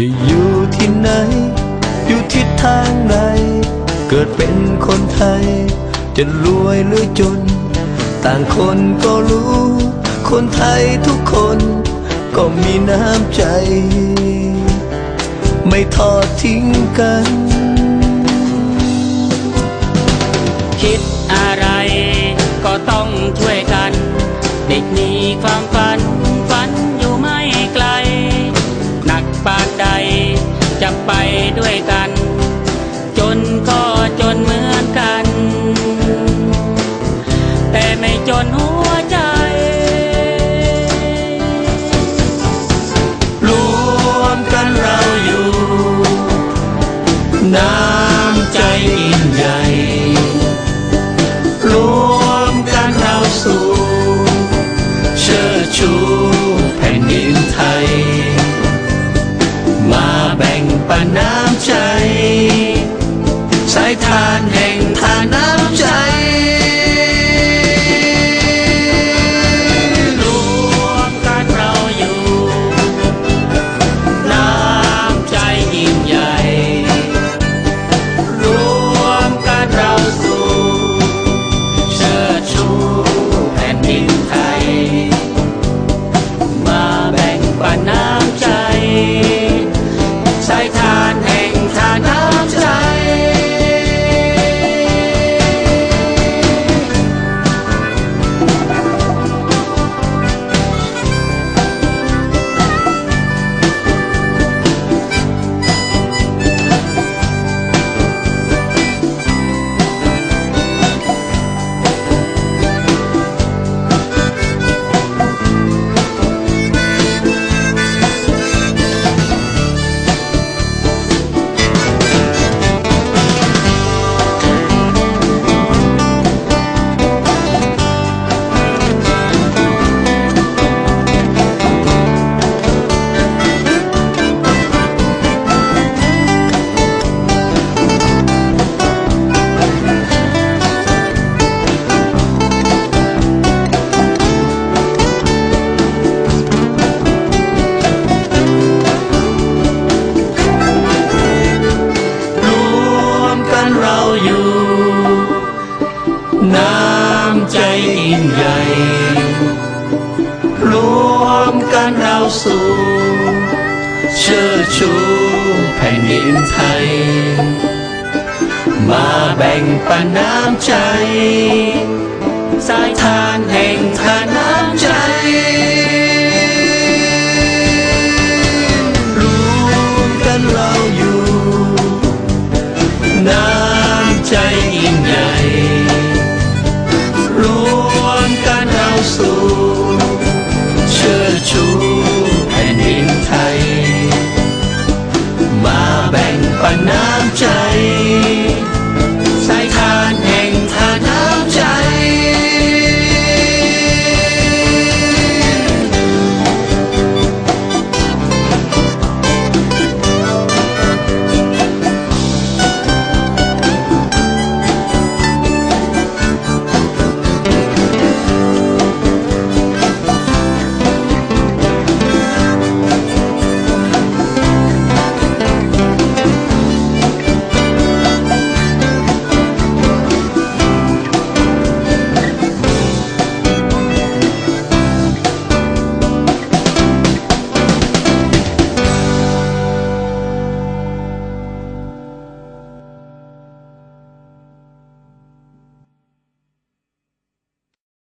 จะอยู่ที่ไหน อยู่ทิศทางไหนเกิดเป็นคนไทย จะรวยหรือจน ต่างคนก็รู้ คนไทยทุกคนก็มีน้ำใจ ไม่ทอดทิ้งกัน คิดอะไรก็ต้องช่วยกัน ไม่จนหัวใจ รวมกันเราอยู่ น้ำใจยิ่งใหญ่รวมกันเราสู่เชิดชูแผ่นดินไทย มาแบ่งปันน้ำใจ สายทางทาน น้ำใจยิ่งใหญ่รวมกันเราสู่เชิดชูแผ่นดินไทย มาแบ่งปันน้ำใจ สายทานแห่งทานะ